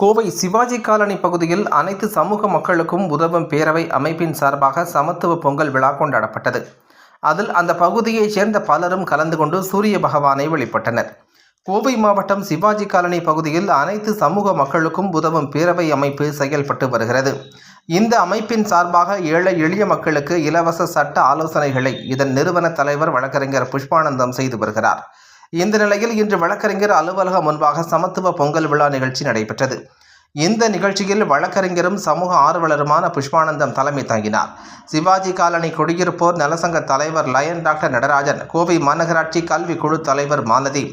Kovai Sivaji colony பகுதியில் அனைத்து சமூக மக்களுக்கும் உதவும் பேரவை அமைப்பின் சார்பாக சமத்துவ பொங்கல் விழா கொண்டாடப்பட்டது. அதில் அந்த பகுதியைச் சேர்ந்த பலரும் கலந்து கொண்டு சூரிய பகவானை வழிபட்டனர். கோவை மாவட்டம் சிவாஜி காலனி பகுதியில் அனைத்து சமூக மக்களுக்கும் உதவும் பேரவை அமைப்பு செயல்பட்டு வருகிறது. இந்த அமைப்பின் சார்பாக ஏழை எளிய மக்களுக்கு இலவச சட்ட ஆலோசனைகளை இதன் நிறுவன தலைவர் வழக்கறிஞர் புஷ்பானந்தம் செய்து வருகிறார். இந்த நிலையில் இன்று வழக்கறிஞர் அலுவலகம் முன்பாக சமத்துவ பொங்கல் விழா நிகழ்ச்சி நடைபெற்றது. இந்த நிகழ்ச்சியில் வழக்கறிஞரும் சமூக ஆர்வலருமான புஷ்பானந்தம் தலைமை தாங்கினார். சிவாஜி காலனி குடியிருப்போர் நலசங்க தலைவர் லயன் டாக்டர் நடராஜன் கோவை மாநகராட்சி கல்வி குழு தலைவர் மாலதி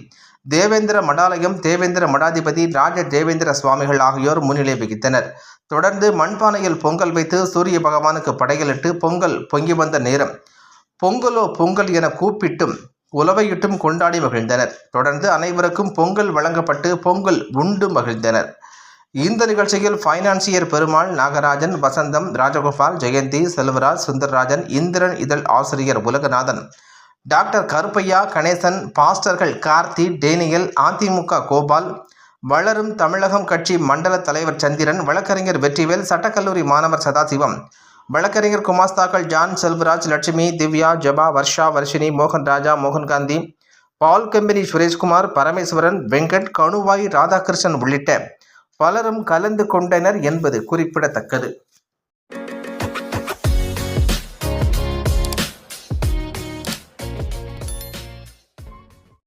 தேவேந்திர மடாலயம் தேவேந்திர மடாதிபதி ராஜ தேவேந்திர சுவாமிகள் ஆகியோர் முன்னிலை வகித்தனர். தொடர்ந்து மண்பானையில் பொங்கல் வைத்து சூரிய பகவானுக்கு படையலிட்டு பொங்கல் பொங்கி வந்த நேரம் பொங்கலோ பொங்கல் என கூப்பிட்டும் உலவையிட்டும் கொண்டாடி மகிழ்ந்தனர். தொடர்ந்து அனைவருக்கும் பொங்கல் வழங்கப்பட்டு பொங்கல் உண்டு மகிழ்ந்தனர். இந்த நிகழ்ச்சியில் ஃபைனான்சியர் பெருமாள் நாகராஜன் வசந்தம் ராஜகோபால் ஜெயந்தி செல்வராஜ் சுந்தரராஜன் இந்திரன் இதழ் ஆசிரியர் உலகநாதன் டாக்டர் கருப்பையா கணேசன் பாஸ்டர்கள் கார்த்தி டேனியல் அதிமுக கோபால் வளரும் தமிழகம் கட்சி மண்டல தலைவர் சந்திரன் வழக்கறிஞர் வெற்றிவேல் சட்டக்கல்லூரி மாணவர் சதாசிவம் வழக்கறிஞர் குமாஸ்தாக்கள் ஜான் செல்வராஜ் லட்சுமி திவ்யா ஜபா வர்ஷா வர்ஷினி மோகன் ராஜா மோகன்காந்தி பால் கம்பெனி சுரேஷ்குமார் பரமேஸ்வரன் வெங்கட் கணுவாய் ராதாகிருஷ்ணன் உள்ளிட்ட பலரும் கலந்து கொண்டனர் என்பது குறிப்பிடத்தக்கது.